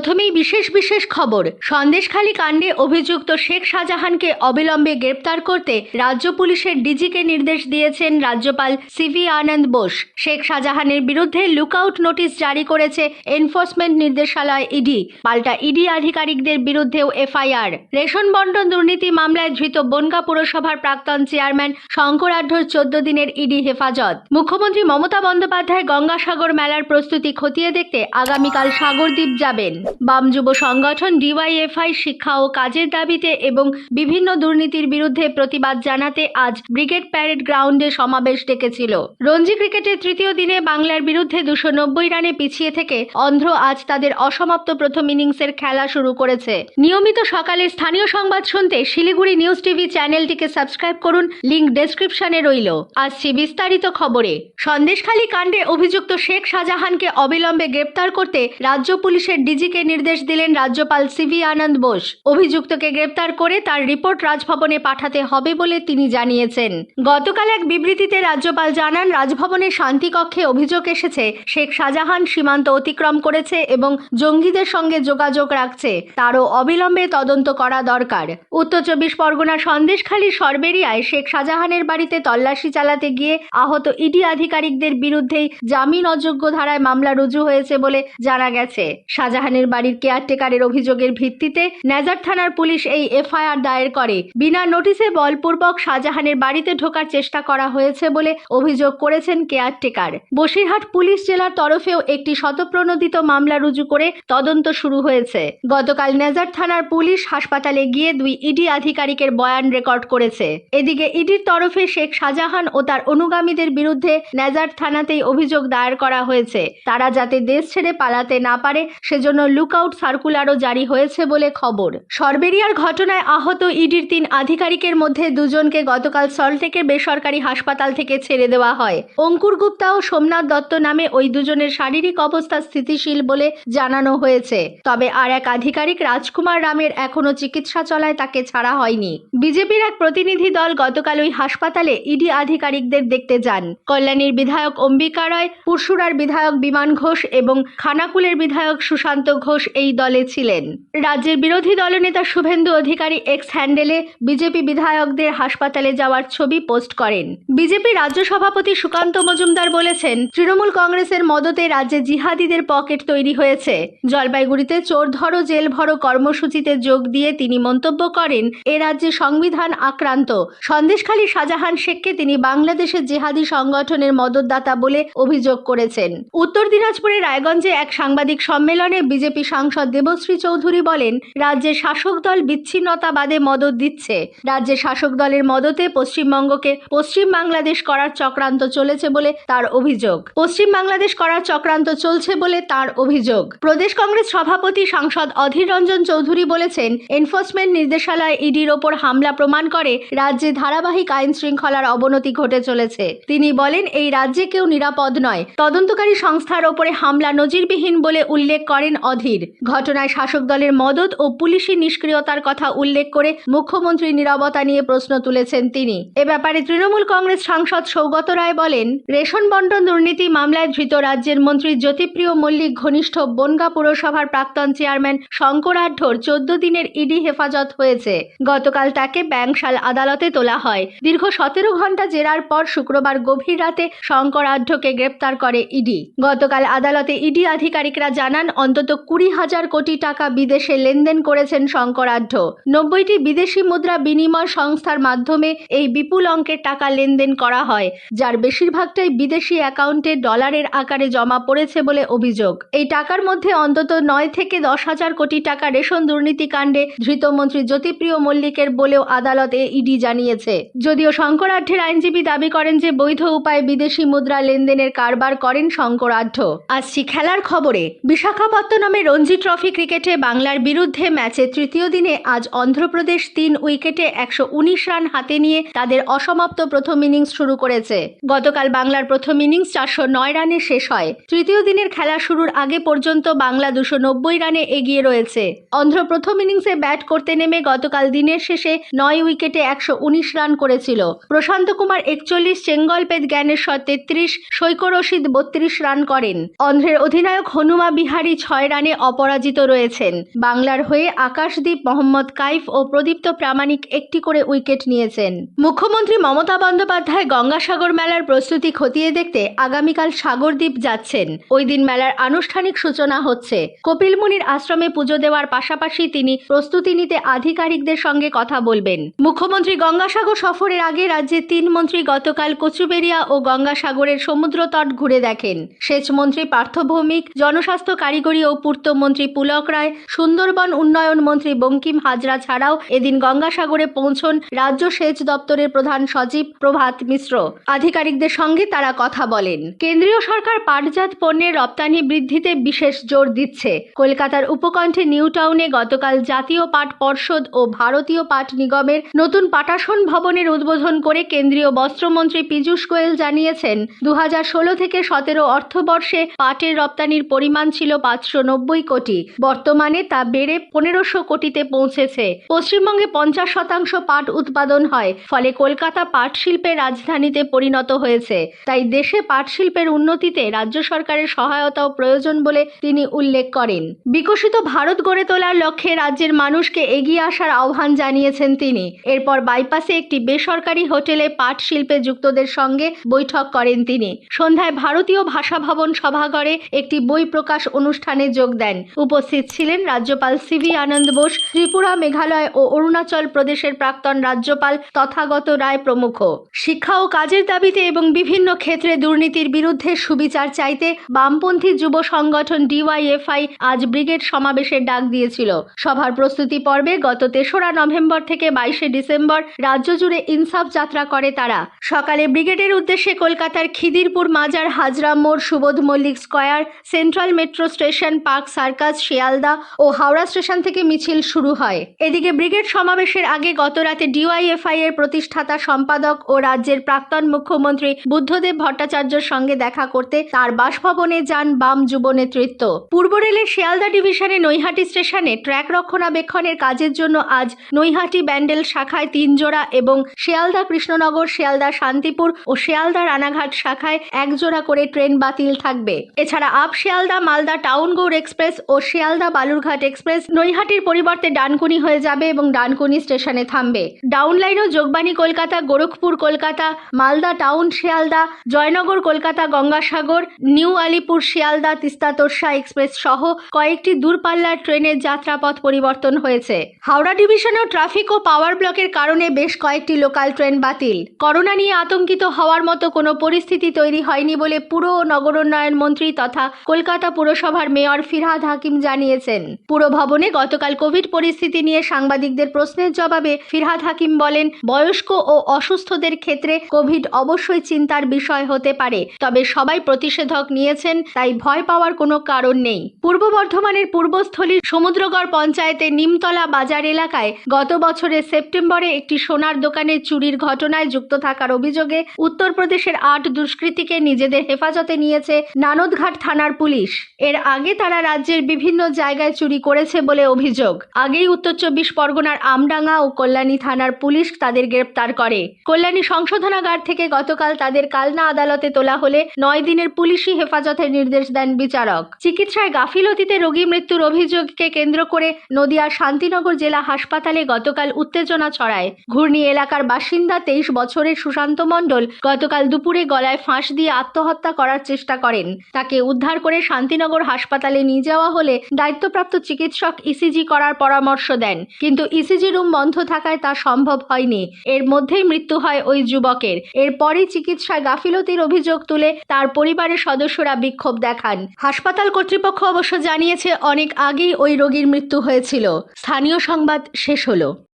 প্রথমেই বিশেষ বিশেষ খবর। সন্দেশখালী কাণ্ডে অভিযুক্ত শেখ শাহজাহানকে অবিলম্বে গ্রেপ্তার করতে রাজ্য পুলিশের ডিজিকে নির্দেশ দিয়েছেন রাজ্যপাল সিভি আনন্দ বোস। শেখ শাহজাহানের বিরুদ্ধে লুকআউট নোটিশ জারি করেছে এনফোর্সমেন্ট নির্দেশালয় ইডি। পাল্টা ইডি আধিকারিকদের বিরুদ্ধেও এফআইআর। রেশন বন্টন দুর্নীতি মামলায় ধৃত বনগা পুরসভার প্রাক্তন চেয়ারম্যান শঙ্কর আঢ্যর চোদ্দ দিনের ইডি হেফাজত। মুখ্যমন্ত্রী মমতা বন্দ্যোপাধ্যায় গঙ্গাসাগর মেলার প্রস্তুতি খতিয়ে দেখতে আগামীকাল সাগরদ্বীপ যাবেন। বাম যুব সংগঠন ডিওয়াইএফআই শিক্ষা ও কাজের দাবিতে এবং বিভিন্ন দুর্নীতির বিরুদ্ধে প্রতিবাদ জানাতে আজ ব্রিগেড প্যারেড গ্রাউন্ডে সমাবেশ ডেকেছিল। রঞ্জি ক্রিকেটের তৃতীয় দিনে বাংলার বিরুদ্ধে দুশো নব্বই রানে পিছিয়ে থেকে অন্ধ্র আজ তাদের অসমাপ্ত প্রথম ইনিংসের খেলা শুরু করেছে। নিয়মিত সকালে স্থানীয় সংবাদ শুনতে শিলিগুড়ি নিউজ টিভি চ্যানেলটিকে সাবস্ক্রাইব করুন, লিংক ডেসক্রিপশনে রইল। আসছি বিস্তারিত খবরে। সন্দেশখালী কাণ্ডে অভিযুক্ত শেখ শাহজাহানকে অবিলম্বে গ্রেপ্তার করতে রাজ্য পুলিশের ডিজিকে নির্দেশ দিলেন রাজ্যপাল সিভি আনন্দ বোস। অভিযুক্তকে গ্রেপ্তার করে তার রিপোর্ট রাজভবনে পাঠাতে হবে বলে তিনি জানিয়েছেন। গতকাল এক বিবৃতিতে রাজ্যপাল জানান রাজভবনের শান্তিকক্ষে অভিযোগ এসেছে, শেখ শাহজাহান সীমান্ত অতিক্রম করেছে এবং জঙ্গিদের সঙ্গে যোগাযোগ রাখছে। তারও অবিলম্বে তদন্ত করা দরকার। উত্তর চব্বিশ পরগনার সন্দেশখালী সরবেরিয়ায় শেখ শাহজাহানের বাড়িতে তল্লাশি চালাতে গিয়ে আহত ইডি আধিকারিকদের বিরুদ্ধেই জামিন অযোগ্য ধারায় মামলা রুজু হয়েছে বলে জানা গেছে। শাহজাহানের বাড়ির কেয়ারটেকারের অভিযোগের ভিত্তিতে নেজার থানার পুলিশ এই এফআইআর দায়ের করে। বিনা নোটিশে বলপূর্বক শাহজাহানের বাড়িতে ঢোকার চেষ্টা করা হয়েছে বলে অভিযোগ করেছেন কেয়ারটেকার। বসিরহাট পুলিশ জেলার তরফেও একটি শতপ্রণোদিত মামলা রুজু করে তদন্ত শুরু হয়েছে। গতকাল নেজার থানার পুলিশ হাসপাতালে গিয়ে দুই ইডি আধিকারিকের বয়ান রেকর্ড করেছে। এদিকে ইডির তরফে শেখ শাহজাহান ও তার অনুগামীদের বিরুদ্ধে নেজার থানাতেই অভিযোগ দায়ের করা হয়েছে। তারা যাতে দেশ ছেড়ে পালাতে না পারে, সেজন্য লুকআউট সার্কুলারও জারি হয়েছে বলে খবর। সরবেরিয়ার ঘটনায় আহত ইডির তিন আধিকারিকের মধ্যে দুজনকে গতকাল সল্টেকের বেসরকারি হাসপাতাল থেকে ছেড়ে দেওয়া হয়। অঙ্কুর গুপ্তা ও সোমনাথ দত্ত নামে ওই দুজনের শারীরিক অবস্থা স্থিতিশীল বলে জানানো হয়েছে। তবে আর এক আধিকারিক রাজকুমার রামের এখনও চিকিৎসা চলায় তাকে ছাড়া হয়নি। বিজেপির এক প্রতিনিধি দল গতকাল ওই হাসপাতালে ইডি আধিকারিকদের দেখতে যান। কল্যাণীর বিধায়ক অম্বিকা রায় পুরসুরার বিধায়ক বিমান ঘোষ এবং খানাকুলের বিধায়ক সুশান্ত ঘোষ এই দলে ছিলেন। রাজ্যের বিরোধী দলনেতা শুভেন্দু অধিকারী এক্স হ্যান্ডেলে বিজেপি বিধায়কদের হাসপাতালে যাওয়ার ছবি পোস্ট করেন। বিজেপি রাজ্য সভাপতি সুকান্ত মজুমদার বলেছেন, তৃণমূল কংগ্রেসের মদতে রাজ্যে জিহাদিদের পকেট তৈরি হয়েছে। জলপাইগুড়িতে চোর ধরো, জেল ভরো কর্মসূচিতে যোগ দিয়ে তিনি মন্তব্য করেন, এ রাজ্যে সংবিধান আক্রান্ত। সন্দেশখালী শাহজাহান শেখকে তিনি বাংলাদেশের জেহাদি সংগঠনের মদতদাতা বলে অভিযোগ করেছেন। উত্তর দিনাজপুরের রায়গঞ্জে এক সাংবাদিক সম্মেলনে বিজেপি সাংসদ দেবশ্রী চৌধুরী বলেন, রাজ্যের শাসক দল বিচ্ছিন্নতাবাদে মদত দিচ্ছে। রাজ্যের শাসক দলের মদতে পশ্চিমবঙ্গকে পশ্চিম বাংলাদেশ করার চক্রান্ত চলেছে বলে তার অভিযোগ। পশ্চিম বাংলাদেশ করার চক্রান্ত চলছে বলে তার অভিযোগ। প্রদেশ কংগ্রেস সভাপতি সাংসদ অধীর রঞ্জন চৌধুরী বলেছেন, এনফোর্সমেন্ট নির্দেশালয় ইডির ওপর হামলা প্রমাণ করে রাজ্যে ধারাবাহিক আইন শৃঙ্খলার অবনতি ঘটে চলেছে। তিনি বলেন, এই রাজ্যে কেউ নিরাপদ নয়। তদন্তকারী সংস্থার ওপরে হামলা নজিরবিহীন বলে উল্লেখ করেন অধীর। ঘটনায় শাসক দলের মদত ও পুলিশি নিষ্ক্রিয়তার কথা উল্লেখ করে মুখ্যমন্ত্রী নিরবতা নিয়ে প্রশ্ন তুলেছেন তিনি। এ ব্যাপারে তৃণমূল কংগ্রেস সাংসদ সৌগত রায় বলেন, রেশন বন্টন দুর্নীতি মামলায় ধৃত রাজ্যের মন্ত্রী জ্যোতিপ্রিয় মল্লিক ঘনিষ্ঠ বনগা পুরসভার প্রাক্তন চেয়ারম্যান শঙ্কর আঢ্যর চোদ্দ দিনের ইডি হেফাজত হয়েছে। গতকাল তাকে ব্যাংশাল আদালতে তোলা হয়। দীর্ঘ সতেরো ঘণ্টা জেরার পর শুক্রবার গভীর রাতে শঙ্কর আঢ্যকে গ্রেপ্তার করে ইডি। গতকাল আদালতে ইডি আধিকারিকরা জানান, অন্তত কুড়ি হাজার কোটি টাকা বিদেশে লেনদেন করেছেন শঙ্করাঢ্য। নব্বইটি বিদেশি মুদ্রা বিনিময় সংস্থার মাধ্যমে এই বিপুল অঙ্কের টাকা লেনদেন করা হয়, যার বেশিরভাগটাই বিদেশি অ্যাকাউন্টে ডলারের আকারে জমা পড়েছে বলে অভিযোগ। এই টাকার মধ্যে অন্তত নয় থেকে দশ হাজার কোটি টাকা রেশন দুর্নীতি কাণ্ডে ধৃত মন্ত্রী জ্যোতিপ্রিয় মল্লিকের বলেও আদালতে ইডি জানিয়েছে। যদিও শঙ্করাঢ্যের আইনজীবী দাবি করেন যে বৈধ উপায়ে বিদেশি মুদ্রা লেনদেনের কারবার করেন শঙ্করাঢ্য। আসছি খেলার খবরে, বিশাখাপত্তনমে রঞ্জি ট্রফি ক্রিকেটে বাংলার বিরুদ্ধে ম্যাচে তৃতীয় দিনে আজ অন্ধ্রপ্রদেশ তিন উইকেটে একশো উনিশ রান হাতে নিয়ে তাদের অসমাপ্ত প্রথম ইনিংস শুরু করেছে। গতকাল বাংলার প্রথম ইনিংস চারশো নয় রানে শেষ হয়। তৃতীয় দিনের খেলা শুরুর আগে পর্যন্ত বাংলা দুশো নব্বই রানে এগিয়ে রয়েছে। অন্ধ্র প্রথম ইনিংসে ব্যাট করতে নেমে গতকাল দিনের শেষে নয় উইকেটে একশো উনিশ রান করেছিল। প্রশান্ত কুমার একচল্লিশ চেঙ্গলপেদ জ্ঞানেশ্বর তেত্রিশ, সৈকত রশিদ বত্রিশ রান করেন। অন্ধ্রের অধিনায়ক হনুমা বিহারী ছয় রানে রানে অপরাজিত রয়েছেন। বাংলার হয়ে আকাশদীপ, মোহাম্মদ কাইফ ও প্রদীপ্ত প্রামাণিক একটি করে উইকেট নিয়েছেন। মুখ্যমন্ত্রী মমতা বন্দ্যোপাধ্যায় গঙ্গাসাগর মেলার প্রস্তুতি খতিয়ে দেখতে আগামীকাল সাগরদ্বীপ যাচ্ছেন। ওই দিন মেলার আনুষ্ঠানিক সূচনা হচ্ছে। কপিলমুনির আশ্রমে পুজো দেওয়ার পাশাপাশি তিনি প্রস্তুতি নিতে আধিকারিকদের সঙ্গে কথা বলবেন। মুখ্যমন্ত্রী গঙ্গাসাগর সফরের আগে রাজ্যের তিন মন্ত্রী গতকাল কচুবেরিয়া ও গঙ্গাসাগরের সমুদ্র তট ঘুরে দেখেন। সেচ মন্ত্রী পার্থ ভৌমিক জনস্বাস্থ্য কারিগরি ও পূর্ত মন্ত্রী পুলক রায়, সুন্দরবন উন্নয়ন মন্ত্রী বঙ্কিম হাজরা ছাড়াও এদিন গঙ্গাসাগরে পৌঁছন রাজ্য সেচ দপ্তরের প্রধান সচিব প্রভাত মিশ্র। আধিকারিকদের সঙ্গে তারা কথা বলেন। কেন্দ্রীয় সরকার পাটজাত পণ্যের রপ্তানি বৃদ্ধিতে বিশেষ জোর দিচ্ছে। কলকাতার উপকণ্ঠে নিউ টাউনে গতকাল জাতীয় পাট পর্ষদ ও ভারতীয় পাট নিগমের নতুন পাটাসন ভবনের উদ্বোধন করে কেন্দ্রীয় বস্ত্রমন্ত্রী পীযূষ গোয়েল জানিয়েছেন দু হাজার ষোলো থেকে সতেরো অর্থবর্ষে পাটের রপ্তানির পরিমাণ ছিল পাঁচশো নব্বই কোটি। বর্তমানে তা বেড়ে পনেরোশো কোটিতে পৌঁছেছে। পশ্চিমবঙ্গে পঞ্চাশ শতাংশ পাট উৎপাদন হয়, ফলে কলকাতা পাট শিল্পের রাজধানীতে পরিণত হয়েছে। তাই দেশে পাট শিল্পের উন্নতিতে রাজ্য সরকারের সহায়তাও প্রয়োজন বলে তিনি উল্লেখ করেন। বিকশিত ভারত গড়ে তোলার লক্ষ্যে রাজ্যের মানুষকে এগিয়ে আসার আহ্বান জানিয়েছেন তিনি। এরপর বাইপাসে একটি বেসরকারি হোটেলে পাট শিল্পে যুক্তদের সঙ্গে বৈঠক করেন তিনি। সন্ধ্যায় ভারতীয় ভাষা ভবন সভাঘরে একটি বই প্রকাশ অনুষ্ঠানে যোগ দেন। উপস্থিত ছিলেন রাজ্যপাল সিভি আনন্দ বোস, ত্রিপুরা মেঘালয় ও অরুণাচল প্রদেশের প্রাক্তন রাজ্যপাল তথাগত রায় প্রমুখ। শিক্ষা ও কাজের দাবিতে এবং বিভিন্ন ক্ষেত্রে দুর্নীতির বিরুদ্ধে সুবিচার চাইতে বামপন্থী যুব সংগঠন ডিওয়াইএফআই আজ ব্রিগেড সমাবেশের ডাক দিয়েছিল। সভার প্রস্তুতি পর্বে গত তেসরা নভেম্বর থেকে বাইশে ডিসেম্বর রাজ্য জুড়ে ইনসাফ যাত্রা করে তারা। সকালে ব্রিগেডের উদ্দেশ্যে কলকাতার খিদিরপুর মাজার হাজরা মোড় Subodh Mallick square, central metro station park circus, Sealdah ও হাওড়া স্টেশন থেকে মিছিল শুরু হয়। এদিকে ব্রিগেড সমাবেশের আগে গতরাতে ডিওয়াইএফআই এর প্রতিষ্ঠাতা সম্পাদক ও রাজ্যের প্রাক্তন মুখ্যমন্ত্রী বুদ্ধদেব ভট্টাচার্যের সঙ্গে দেখা করতে তার বাসভবনে যান বাম যুব নেতৃত্ব পূর্ব রেলের শিয়ালদা ডিভিশনে নৈহাটি স্টেশনে ট্র্যাক রক্ষণাবেক্ষণের কাজের জন্য আজ নৈহাটি ব্যান্ডেল শাখায় তিন জোড়া এবং শিয়ালদা কৃষ্ণনগর, শিয়ালদা শান্তিপুর ও শিয়ালদা রানাঘাট শাখায় এক জোড়া করে ট্রেন বাতিল থাকবে। এছাড়া up Sealdah, Malda, town Gour express ও শিয়ালদা বালুরঘাট এক্সপ্রেস নৈহাটির পরিবর্তে ডানকুনি হয়ে যাবে এবং ডানকুনি স্টেশনে থামবে। ডাউন লাইনও Jogbani Kolkata, Gorakhpur Kolkata, Malda town Sealdah, Jaynagar Kolkata, Gangasagar, new Alipur Sealdah, Teesta Torsa express সহ কয়েকটি দূরপাল্লার ট্রেনের যাত্রাপথ পরিবর্তন হয়েছে। হাওড়া ডিভিশনেও ট্রাফিক ও পাওয়ার ব্লকের কারণে বেশ কয়েকটি লোকাল ট্রেন বাতিল। করোনা নিয়ে আতঙ্কিত হওয়ার মতো কোনো পরিস্থিতি তৈরি হয়নি বলে পুর ও নগরোন্নয়ন মন্ত্রী তথা কলকাতা পুরসভার মেয়র ফিরহাদ হাকিম জানিয়েছেন, পুর ভবনে গতকাল কোভিড পরিস্থিতি নিয়ে সাংবাদিকদের প্রশ্নের জবাবে ফিরহাদ হাকিম বলেন, বয়স্ক ও অসুস্থদের ক্ষেত্রে কোভিড অবশ্যই চিন্তার বিষয় হতে পারে, তবে সবাই প্রতিষেধক নিয়েছেন, তাই ভয় পাওয়ার কোনো কারণ নেই। পূর্ব বর্ধমানের পূর্বস্থলীর সমুদ্রগড় পঞ্চায়েতের নিমতলা বাজার এলাকায় গত বছরের সেপ্টেম্বরে একটি সোনার দোকানে চুরির ঘটনায় যুক্ত থাকার অভিযোগে উত্তরপ্রদেশের আট দুষ্কৃতীকে নিজেদের হেফাজতে নিয়েছে নানদঘাট থানার পুলিশ। এর আগে তারা রাজ্যের বিভিন্ন জায়গায় চুরি করেছে বলে অভিযোগ। আগেই উত্তর চব্বিশ পরগনার আমডাঙ্গা ও কল্যাণী থানার পুলিশ তাদের গ্রেপ্তার করে। কল্যাণী সংশোধনাগার থেকে গতকাল তাদের কালনা আদালতে তোলা হলে নয় দিনের পুলিশি হেফাজতের নির্দেশ দেন বিচারক। চিকিৎসায় গাফিলতিতে রোগী মৃত্যুর অভিযোগকে কেন্দ্র করে নদিয়া শান্তিনগর জেলা হাসপাতালে গতকাল উত্তেজনা ছড়ায়। ঘূর্ণি এলাকার বাসিন্দা তেইশ বছরের সুশান্ত মণ্ডল গতকাল দুপুরে গলায় ফাঁস দিয়ে আত্মহত্যা করার চেষ্টা করেন। তাকে উদ্ধার করে শান্তিনগর হাসপাতালে নিয়ে যাওয়া হলে দায়িত্বপ্রাপ্ত চিকিৎসক ইসিজি করার পরামর্শ দেন। কিন্তু ইসিজি রুম বন্ধ থাকায় তা সম্ভব হয়নি। এর মধ্যেই মৃত্যু হয় ওই যুবকের। এরপরই চিকিৎসায় গাফিলতির অভিযোগ তুলে তার পরিবারের সদস্যরা বিক্ষোভ দেখান। হাসপাতাল কর্তৃপক্ষ অবশ্য জানিয়েছে, অনেক আগেই ওই রোগীর মৃত্যু হয়েছিল। স্থানীয় সংবাদ শেষ হলো।